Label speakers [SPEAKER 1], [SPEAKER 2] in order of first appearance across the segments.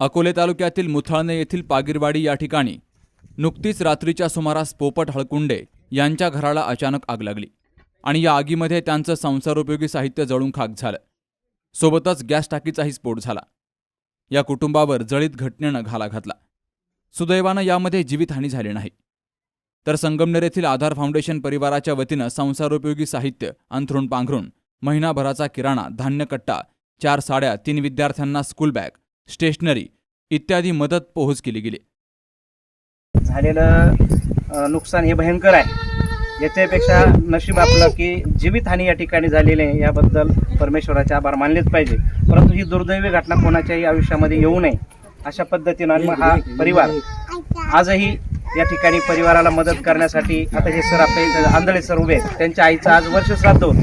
[SPEAKER 1] अकोले तालुक्यातील मुथाळणे येथील पागिरवाडी या ठिकाणी नुकतीच रात्रीच्या सुमारास पोपट हळकुंडे यांच्या घराला अचानक आग लागली आणि या आगीमध्ये त्यांचं संसारोपयोगी साहित्य जळून खाक झालं. सोबतच गॅस टाकीचाही स्फोट झाला. या कुटुंबावर जळीत घटनेनं घाला घातला. सुदैवानं यामध्ये जीवितहानी झाली नाही. तर संगमनेर येथील आधार फाउंडेशन परिवाराच्या वतीनं संसारोपयोगी साहित्य अंथरूण पांघरून महिनाभराचा किराणा धान्यकट्टा चार साड्या तीन विद्यार्थ्यांना स्कूल बॅग स्टेशनरी इत्यादी मदत पोहोच केली गेली.
[SPEAKER 2] झालेलं नुकसान हे भयंकर आहे. याच्यापेक्षा नशीब आपलं की जीवितहानी या ठिकाणी झालेली आहे याबद्दल परमेश्वराचे आभार मानलेच पाहिजे. परंतु ही दुर्दैवी घटना कोणाच्याही आयुष्यामध्ये येऊ नये अशा पद्धतीनं आणि मग हा परिवार. आजही या ठिकाणी परिवाराला मदत करण्यासाठी आता हे सर आपले आंधळे सर उभे आहेत. त्यांच्या आईचं आज वर्ष श्राद्ध होतं.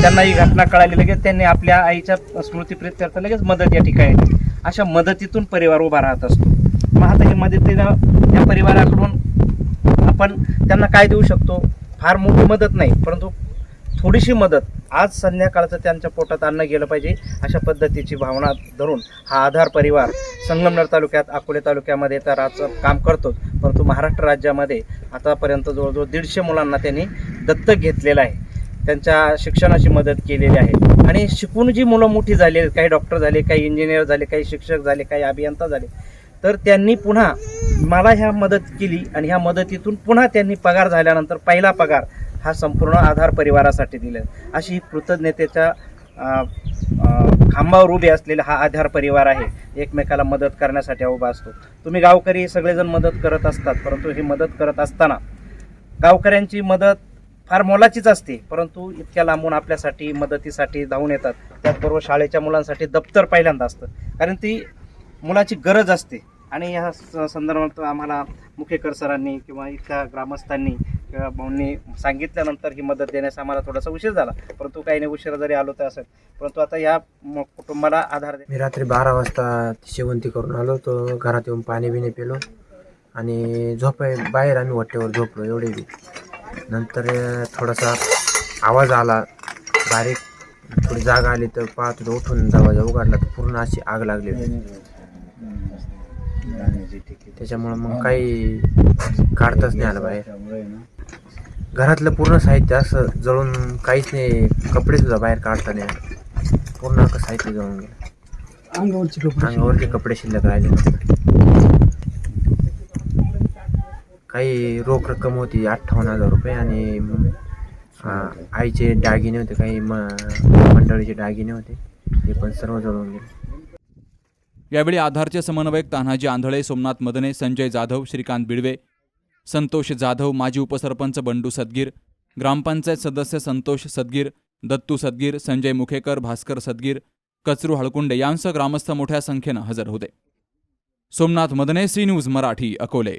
[SPEAKER 2] त्यांना ही घटना कळाली लगेच त्यांनी आपल्या आईच्या स्मृतीप्रित्यर्थ लगेच मदत या ठिकाणी अशा मदतीतून परिवार उभा राहत असतो. मग आता मदतीनं या परिवाराकडून आपण त्यांना काय देऊ शकतो? फार मोठी मदत नाही परंतु थोडीशी मदत आज संध्याकाळचं त्यांच्या पोटात अन्न गेलं पाहिजे अशा पद्धतीची भावना धरून हा आधार परिवार संगमनेर तालुक्यात अकोले तालुक्यामध्ये तर आज काम करतोच परंतु महाराष्ट्र राज्यामध्ये आतापर्यंत जवळजवळ दीडशे मुलांना त्यांनी दत्तक घेतलेलं आहे. त्यांच्या शिक्षणाची मदत केलेली आहे. आणि शिकून जी मुलं मोठी झाली आहेत, काही डॉक्टर झाले काही इंजिनियर झाले काही शिक्षक झाले काही अभियंता झाले तर त्यांनी पुन्हा मला ह्या मदत केली आणि ह्या मदतीतून पुन्हा त्यांनी पगार झाल्यानंतर पहिला पगार हा संपूर्ण आधार परिवारासाठी दिला. अशी कृतज्ञतेच्या खांबावर उभे असलेला हा आधार परिवार आहे. एकमेकाला मदत करण्यासाठी हा उभा असतो. तुम्ही गावकरी सगळेजण मदत करत असतात परंतु ही मदत करत असताना गावकऱ्यांची मदत फार मोलाचीच असते परंतु इतक्या लांबून आपल्यासाठी मदतीसाठी धावून येतात. त्याचबरोबर शाळेच्या मुलांसाठी दप्तर पहिल्यांदा असतं. कारण ती मुलाची गरज असते. आणि ह्या स- संदर्भात आम्हाला मुखेकर सरांनी किंवा इथल्या ग्रामस्थांनी किंवा भाऊंनी सांगितल्यानंतर ही मदत देण्यास आम्हाला थोडासा उशीर झाला. परंतु काही नाही उशीर जरी आलो तर असेल परंतु आता या म- कुटुंबाला आधार दे
[SPEAKER 3] मी रात्री बारा वाजता शेवंती करून आलो तो घरात येऊन पाणी बिणी पिलो. आणि झोपाय बाहेर आम्ही वट्टेवर झोपलो एवढे बी नंतर थोडासा आवाज आला. बारीक थोडी जागा आली तर पाहत होतो उठून दरवाजा उघडला तर पूर्ण अशी आग लागली होती. त्याच्यामुळं मग काही काढताच नाही आलं बाहेर. घरातलं पूर्ण साहित्य असं जळून काहीच नाही कपडे सुद्धा बाहेर काढता नाही. पूर्ण साहित्य जळून गेलं.
[SPEAKER 4] अंगावरचे कपडे
[SPEAKER 3] शिल्लक राहिले. काही रोख रक्कम होती अठ्ठावन्न हजार रुपये आणि आ, आईचे दागिने होते काही म मंडळीचे दागिने होते ते पण सर्व जळून गेले.
[SPEAKER 1] यावेळी आधारचे समन्वयक तान्हाजी आंधळे सोमनाथ मदने संजय जाधव श्रीकांत बिडवे संतोष जाधव माजी उपसरपंच बंडू सदगीर ग्रामपंचायत सदस्य संतोष सदगीर दत्तू सदगीर संजय मुखेकर भास्कर सदगीर कचरू हळकुंडे यांसह ग्रामस्थ मोठ्या संख्येनं हजर होते. Somnath Madane C News Marathi Akole.